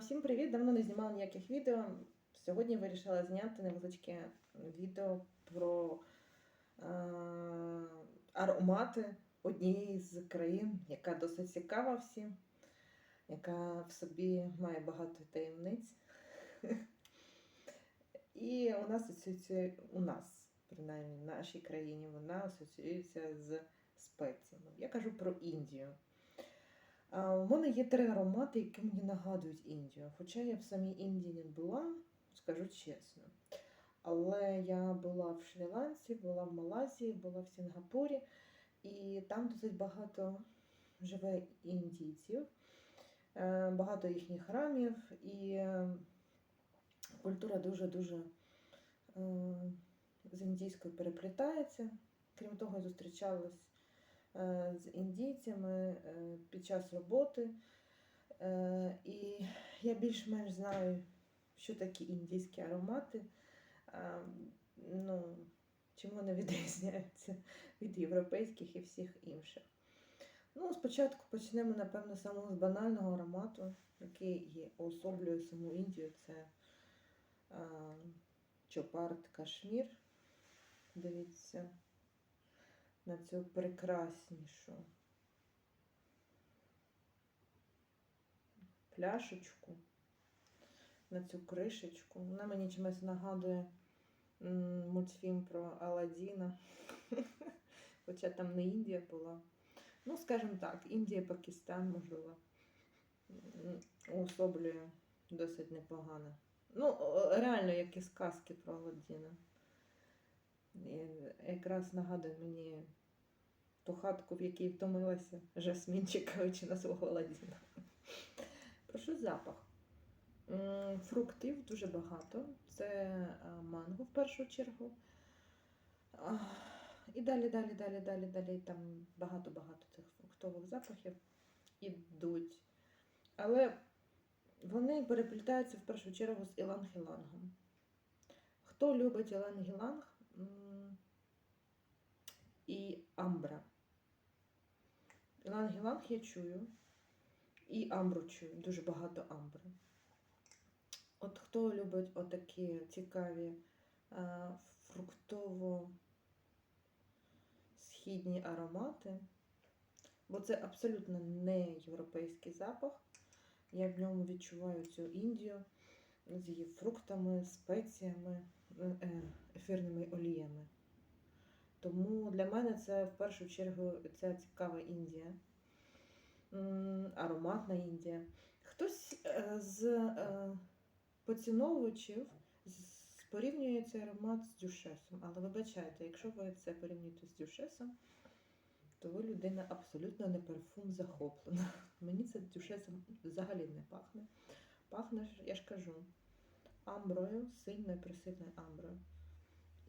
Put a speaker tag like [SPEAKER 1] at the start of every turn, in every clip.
[SPEAKER 1] Всім привіт! Давно не знімала ніяких відео. Сьогодні вирішила зняти невеличке відео про аромати однієї з країн, яка досить цікава всім, яка в собі має багато таємниць. І у нас асоціюється, у нас, принаймні, в нашій країні, вона асоціюється з спеціями. Я кажу про Індію. У мене є три аромати, які мені нагадують Індію. Хоча я в самій Індії не була, скажу чесно. Але я була в Шрі-Ланці, була в Малайзії, була в Сінгапурі, і там досить багато живе індійців, е, багато їхніх храмів, і е, культура дуже-дуже е, з індійською переплітається. Крім того, зустрічалась з індійцями е, під час роботи. Е, І я більш-менш знаю, що такі індійські аромати, е, ну, чим вони відрізняються від європейських і всіх інших. Ну, спочатку почнемо, напевно, самого з банального аромату, який є, уособлює саму Індію. Це е, Чопард Кашмір. Дивіться на цю прекраснішу пляшечку, на цю кришечку. Вона мені чимось нагадує мультфільм про Аладдіна. Хоча там не Індія була. Ну, скажімо так, Індія, Пакистан, можливо, уособлює досить непогано. Ну, реально, як і сказки про Аладдіна. І якраз нагадує мені ту хатку, в якій втомилася Жасмін, чекаючи на свого Аладдіна. Про що запах? Фруктів дуже багато. Це манго в першу чергу. І далі, далі, далі, далі, далі. Там багато-багато цих фруктових запахів ідуть. Але вони переплітаються в першу чергу з іланг-ілангом. Хто любить іланг-іланг і амбра? Іланг-іланг я чую. І амбру чую, дуже багато амбри. От хто любить отакі цікаві фруктово-східні аромати, бо це абсолютно не європейський запах. Я в ньому відчуваю цю Індію з її фруктами, спеціями, е, ефірними оліями. Тому для мене це в першу чергу ця цікава Індія ароматна Індія. Хтось е, з е, поціновувачів порівнює цей аромат з дюшесом. Але вибачайте, якщо ви це порівнюєте з дюшесом, то ви людина абсолютно не парфум захоплена. Мені це дюшесом взагалі не пахне. Пахне, я ж кажу, амброю, сильною, присильною амброю.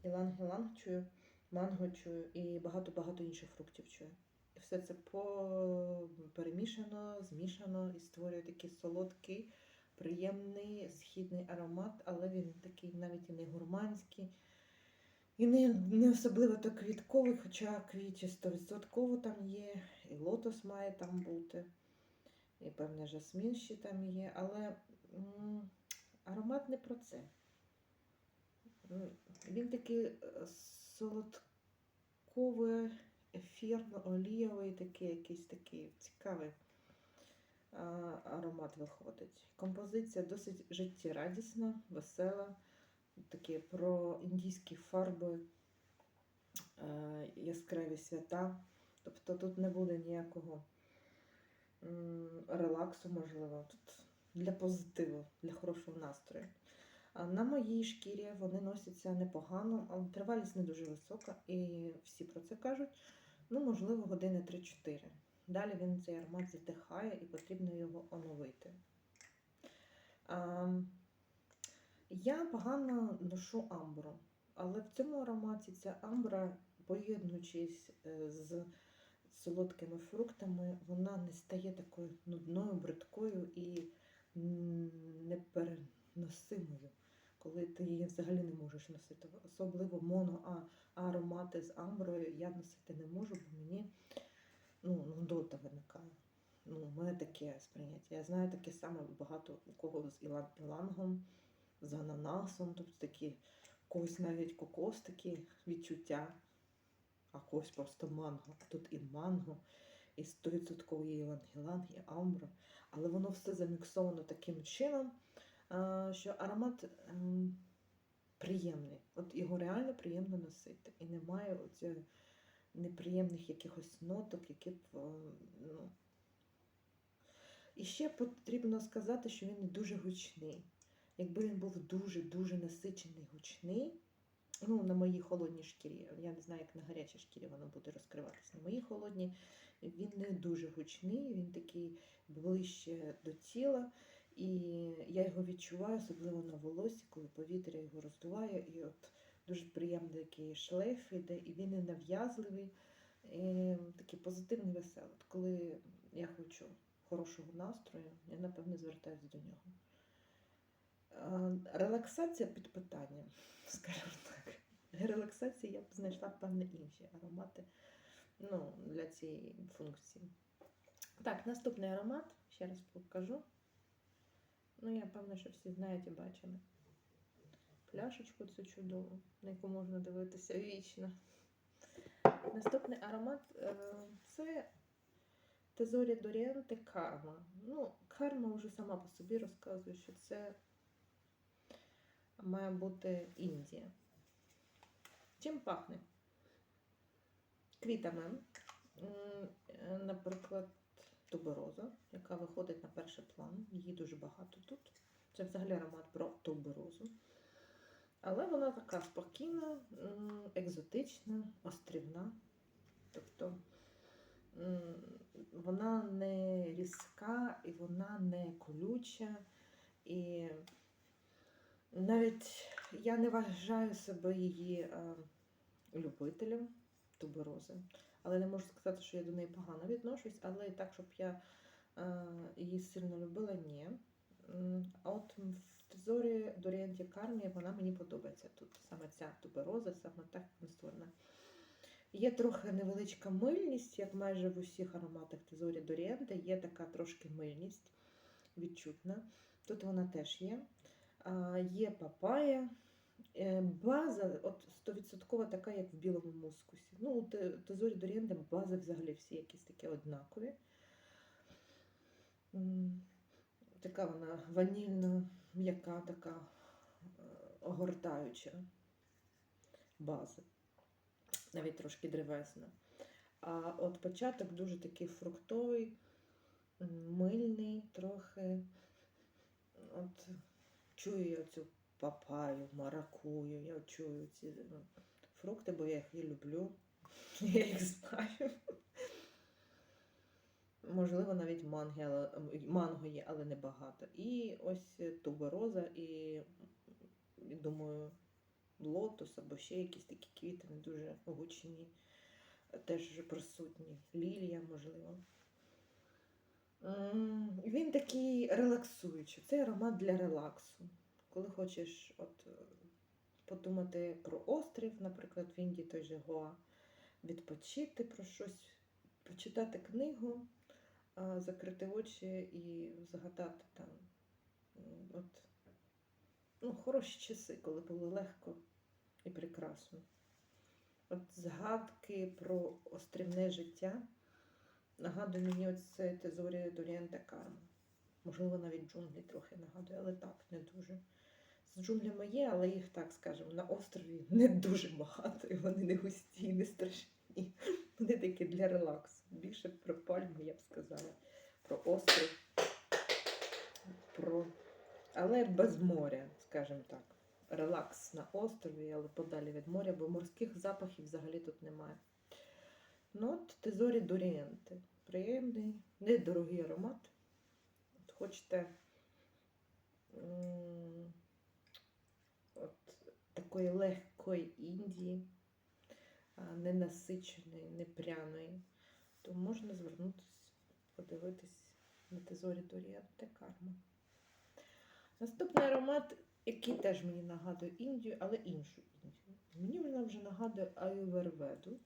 [SPEAKER 1] Іланг-іланг чую, манго чую і багато-багато інших фруктів чую. І все це перемішано, змішано і створює такий солодкий, приємний східний аромат, але він такий навіть і не гурманський, і не, не особливо то квітковий, хоча квіті 100% там є, і лотос має там бути, і певне жасмін ще там є, але м, аромат не про це. Він такий е, солодковий ефірно-олієвий, такий якийсь такий цікавий аромат виходить. Композиція досить життєрадісна, весела, такі про індійські фарби, е, яскраві свята. Тобто тут не буде ніякого релаксу, можливо. Тут для позитиву, для хорошого настрою. На моїй шкірі вони носяться непогано, тривалість не дуже висока, і всі про це кажуть. Ну, можливо, години 3-4. Далі він цей аромат затихає і потрібно його оновити. Я погано ношу амбру, але в цьому ароматі ця амбра, поєднуючись е, з солодкими фруктами, вона не стає такою нудною, бридкою і непереносимою, коли ти її взагалі не можеш носити. Особливо моно, а аромати з амброю я носити не можу, бо мені ну, нудота виникає. Ну, У мене таке сприйняття. Я знаю таке саме багато у кого з ілан ілангом, з ананасом, тобто такі когось навіть кокос такі відчуття, а когось просто манго. Тут і манго, і 100% є іланг-іланг, і амбра. Але воно все заміксовано таким чином, що аромат ем, приємний. От його реально приємно носити. І немає оцього неприємних якихось ноток, які б. е, Ну... І ще потрібно сказати, що він не дуже гучний. Якби він був дуже-дуже насичений гучний, ну, на моїй холодній шкірі, я не знаю, як на гарячій шкірі воно буде розкриватися. На моїй холодній він не дуже гучний, він такий ближче до тіла. І я його відчуваю, особливо на волосі, коли повітря його роздуває. І от дуже приємний такий шлейф іде, і він не нав'язливий, і такий позитивний веселий. От коли я хочу хорошого настрою, я напевно звертаюся до нього. Релаксація під питанням, скажімо так. Для релаксації я б знайшла певні інші аромати ну, для цієї функції. Так, наступний аромат, ще раз покажу. Ну, я певна, що всі знають і бачили. Пляшечку цю чудову, на яку можна дивитися вічно. Наступний аромат е, це Тезорі Дорієнте Карма. Ну, карма вже сама по собі розказує, що це має бути Індія. Чим пахне? Квітами. Е, Наприклад, тубероза, яка виходить на перший план. Її дуже багато тут. Це взагалі аромат про туберозу. Але вона така спокійна, екзотична, острівна. Тобто вона не різка і вона не колюча. І навіть я не вважаю себе її е, любителем туберози. Але не можу сказати, що я до неї погано відношусь, але і так, щоб я е, її сильно любила, ні. От в Тезорі Дорієнті Кармі вона мені подобається тут. Саме ця тубероза, саме так створена. Є трохи невеличка мильність, як майже в усіх ароматах Тезорі Дорієнте, є така трошки мильність відчутна. Тут вона теж є. Є папая. Е, База от 100% така, як в білому мускусі. Ну, у Те- Тезорі Дорієнте бази взагалі всі якісь такі однакові. Така вона ванільна, м'яка, така е, огортаюча база. Навіть трошки древесна. А от початок дуже такий фруктовий, мильний трохи. От чую я цю папаю, маракую, я чую ці ну, фрукти, бо я їх і люблю. Я їх знаю. Можливо, навіть манго є, але не багато. І ось тубероза, і, і думаю, лотос або ще якісь такі квіти не дуже гучні, теж присутні. Лілія, можливо. Він такий релаксуючий. Це аромат для релаксу. Коли хочеш от, е, подумати про острів, наприклад, в Індії той же Гоа, відпочити про щось, почитати книгу, закрити очі і згадати там от, ну, хороші часи, коли було легко і прекрасно. От згадки про острівне життя нагадує мені оце Тезорі Дорієнте Карма. Можливо, навіть джунглі трохи нагадує, але так, не дуже. З джунглями є, але їх так скажемо, на острові не дуже багато, і вони не густі, не страшні. Вони такі для релаксу. Більше про пальму, я б сказала, про острів, про... але без моря, скажімо так. Релакс на острові, але подалі від моря, бо морських запахів взагалі тут немає. Ну, от Тезорі Дорієнти. Приємний, недорогий аромат. От хочете такої легкої Індії, ненасиченої, не пряної, то можна звернутися, подивитись на Тезорі Дорієнте Карма. Наступний аромат, який теж мені нагадує Індію, але іншу Індію. Мені вона вже нагадує аюверведу.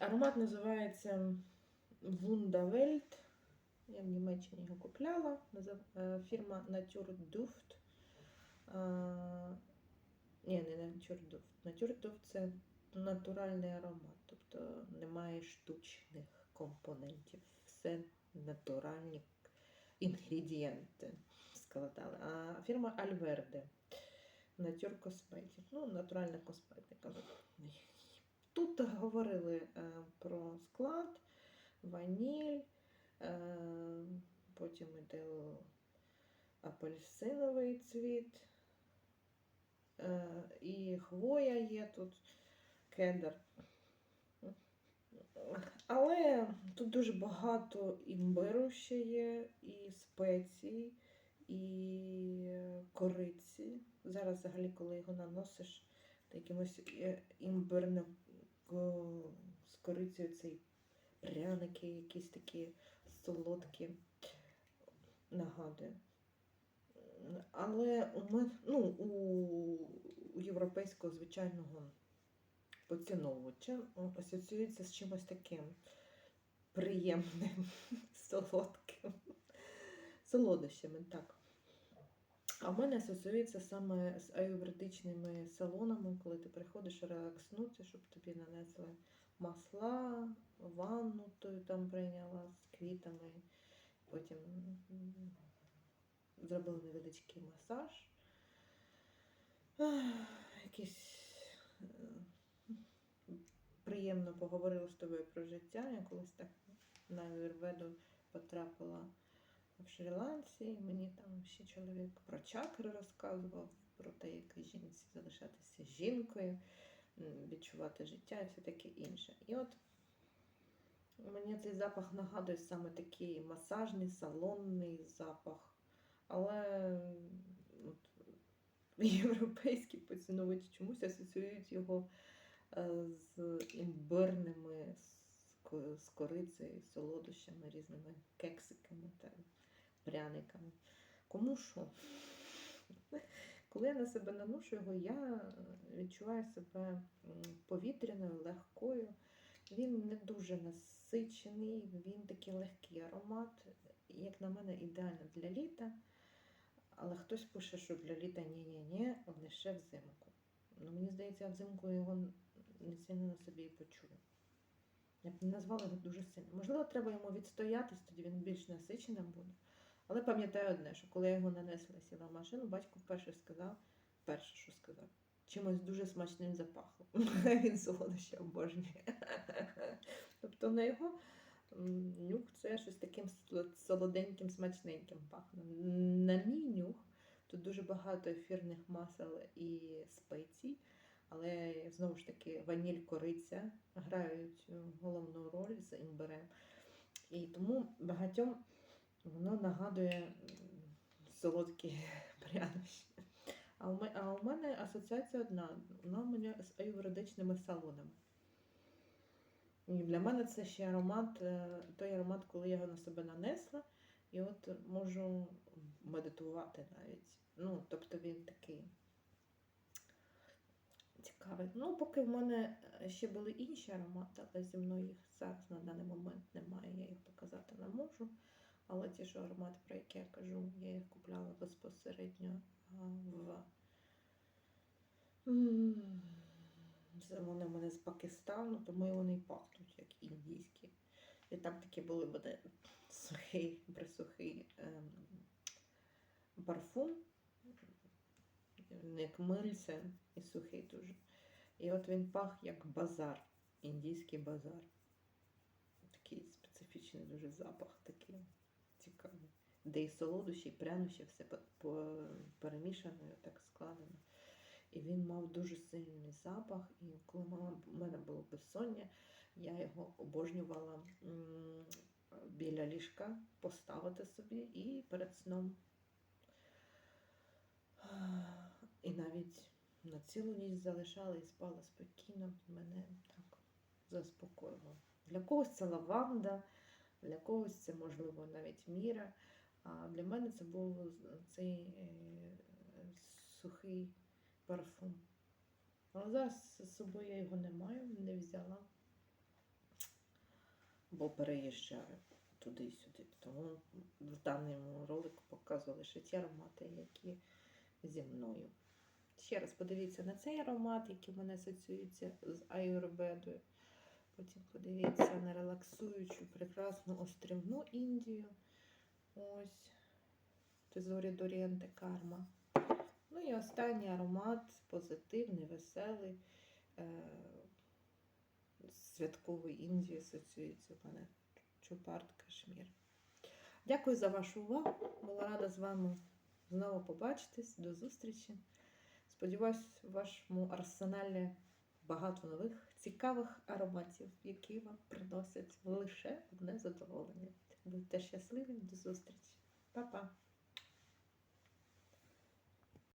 [SPEAKER 1] Аромат називається Wunderwelt. Я в Німеччині його купляла. Е, Фірма Naturduft. А, Ні, не Naturduft. Naturduft це натуральний аромат, тобто немає штучних компонентів. Все натуральні інгредієнти складали. А фірма Альверде. Натюр косметик. Ну, натуральна косметика. Тут говорили е, про склад, ваніль, е, потім іде апельсиновий цвіт, і хвоя є тут, кедр. Але тут дуже багато імбиру ще є, і спецій, і кориці. Зараз, взагалі, коли його наносиш, то якимось е, імбирним з корицею цей пряники, якісь такі солодкі нагадує. Але у мене, ну, у, європейського звичайного поціновувача асоціюється з чимось таким приємним, солодким, солодощами, так. А в мене асоціюється саме з аюрведичними салонами, коли ти приходиш релакснути, щоб тобі нанесли масла, ванну ту там прийняла з квітами, потім зробили невеличкий масаж. Ах, Якийсь е, приємно поговорили з тобою про життя. Я колись так на Аюрведу потрапила в Шрі-Ланці. Мені там ще чоловік про чакри розказував, про те, як жінці залишатися жінкою, відчувати життя і все таке інше. І от мені цей запах нагадує саме такий масажний, салонний запах. Але от, європейські поціновувачі чомусь асоціюють його е, з імбирними, з, корицею, солодощами, різними кексиками та пряниками. Кому що? Коли я на себе наношу його, я відчуваю себе повітряною, легкою. Він не дуже насичений, він такий легкий аромат, як на мене, ідеально для літа. Але хтось пише, що для літа ні-ні-ні, лише взимку. Ну, мені здається, я взимку його не сильно на собі і почую. Я б не назвала його дуже сильно. Можливо, треба йому відстоятись, тоді він більш насиченим буде. Але пам'ятаю одне, що коли я його нанесла сіла в машину, батько вперше сказав, перше, що сказав, чимось дуже смачним запахло. Він солодощі обожнює. Тобто на його нюх це щось таким солоденьким, смачненьким пахне. На мій нюх тут дуже багато ефірних масел і спецій, але знову ж таки ваніль кориця грають е, головну роль з імбирем. І тому багатьом воно нагадує солодкі прянощі. А у, мене асоціація одна, вона у мене з аюрведичними салонами. І для мене це ще аромат, е, той аромат, коли я його на себе нанесла, і от можу медитувати навіть. Ну, тобто він такий цікавий. Ну, поки в мене е, ще були інші аромати, але зі мною їх зараз на даний момент немає, я їх показати не можу. Але ті ж аромати, про які я кажу, я їх купляла безпосередньо в. Вони в мене з Пакистану, тому і вони пахнуть як індійські. І там такі були мене сухий, присухий ем, парфум, як мильце і сухий дуже. І от він пах як базар, індійський базар. Такий специфічний дуже запах такий цікавий. Де і солодощі, і прянощі, все перемішано, так складено. І він мав дуже сильний запах. І коли в мене було безсоння, я його обожнювала біля ліжка поставити собі і перед сном. І навіть на цілу ніч залишала і спала спокійно, мене так заспокоювало. Для когось це лаванда, для когось це, можливо, навіть міра. А для мене це був цей е, сухий парфум. Але зараз з собою я його не маю, не взяла. бо переїжджаю туди і сюди. Тому в даному ролику показую лише ті аромати, які зі мною. Ще раз подивіться на цей аромат, який в мене асоціюється з аюрведою. Потім подивіться на релаксуючу, прекрасну острівну Індію. Ось. Тезорі Дорієнте Карма. Ну і останній аромат позитивний, веселий. Е- з святкової Індії асоціюється в мене Чупарт Кашмір. Дякую за вашу увагу. Була рада з вами знову побачитись. До зустрічі. Сподіваюсь, в вашому арсеналі багато нових цікавих ароматів, які вам приносять лише одне задоволення. Будьте щасливі, до зустрічі. Па-па!